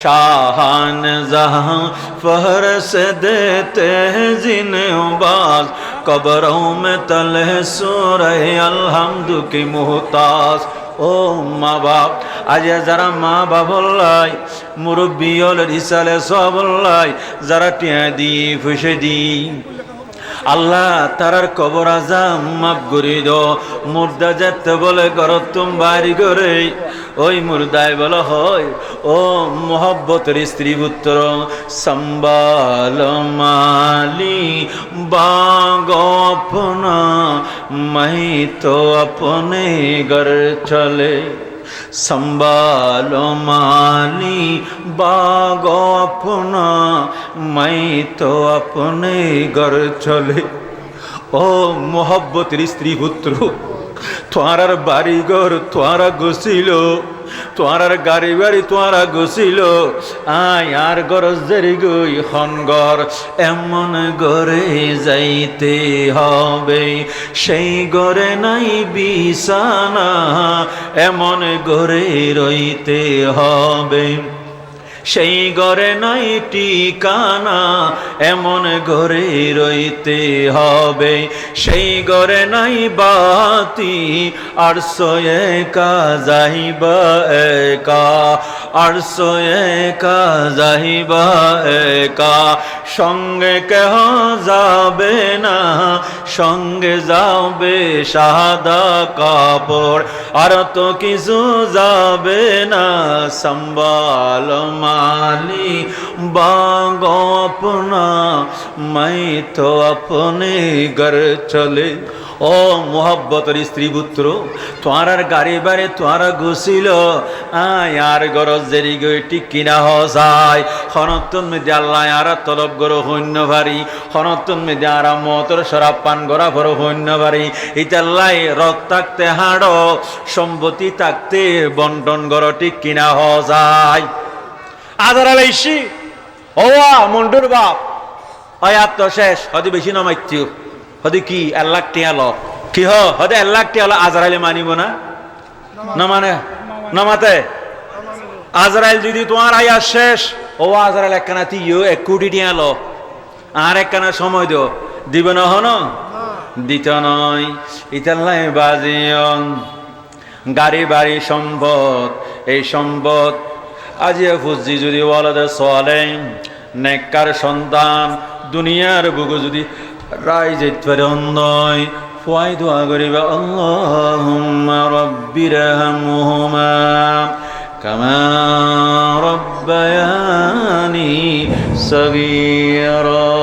शाहान जहां फहर से देते हैं जिनबाज कब्रों में तले सो रहे अलहमदु की मुहताज ও মা বাপ আজ যারা মা বাবল্লাই মুরব্বী হল রিসালে সবল্লাই যারা টিয়া দি ফুসে দি আল্লাহ তারার কবর আজাম মাফ করি দো মুর্দা যেতে বলে ঘর তুম বাড়ি করে ওই মুর্দায় বলে হয় ও মোহব্বতের স্ত্রী পুত্র সম্বাল মালি বাগনা মাই তো আপনে ঘর চলে। সম্বাল মালি বাগনা মাই তো আপনে ঘর চলে। ও মোহব্বতের স্ত্রী পুত্র তোমার বাড়িঘর তোয়ারা গছিল তোমার গাড়ি বাড়ি তোমার গুছিল আয় আর গরজ দেরি গই হনগর, এমন গরে যাইতে হবে। সেই গরে নাই বিছানা, এমন গরে রইতে হবে। সেই ঘরে নাই ঠিকানা, এমন ঘরে রইতে হবে। সেই ঘরে নাই বাতি, আর একা যাইবা একা, আর একা যাইবা একা। সঙ্গে কেহ যাবে না, সঙ্গে যাবে সাদা কাপড়। আর তো কিছু যাবে না, সম্বাল মালি, বাগ আপনা, মাই তো আপনি ঘর চলে। ও মোহব্বতর স্ত্রী পুত্র তোমার গাড়ি বাড়ি তোমার গুছিল আয়, আর গরজ জেরি গই ঠিক কিনা হসাই হনতন মেদে আল্লাহ, আর তলব গরো হন্য ভারি। হনতন মেদে আর মতর সরাব পান গরা ভর হন্য ভারি। ইতাল্লাই রক থাকতে হাড়, সম্পত্তি থাকতে বন্টন গর ঠিক কিনা হসাই আদার আলাইছি ও মন্টুর বাপ। আয়াত তো শেষ হদি বেশি নমাইতিও হদি কি, এক লাখ টিয়া ল কি হ, হদে এক লাখ টিয়া ল আজরাইলে মানিব না? না মানে নমাতে? আজরাইল যদি তোমার আয়া শেষ, ও আজরাইল একখানা তিও এক কোটি টিয়া ল আর একখানা সময় দিও। দিবে না হন? দিত নয়। ইতাল্লাই বাজিয়ন। গাড়ি, বাড়ি, সম্পদ, এই সম্পদ। আজিয়া ফুজি যদি ওয়ালাদে চলে নেককার সন্তান, দুনিয়ার বুকু যদি رايزي رايزت فرنداي فوائد أغرب اللهم رب رحمهما كما ربياني صغيرا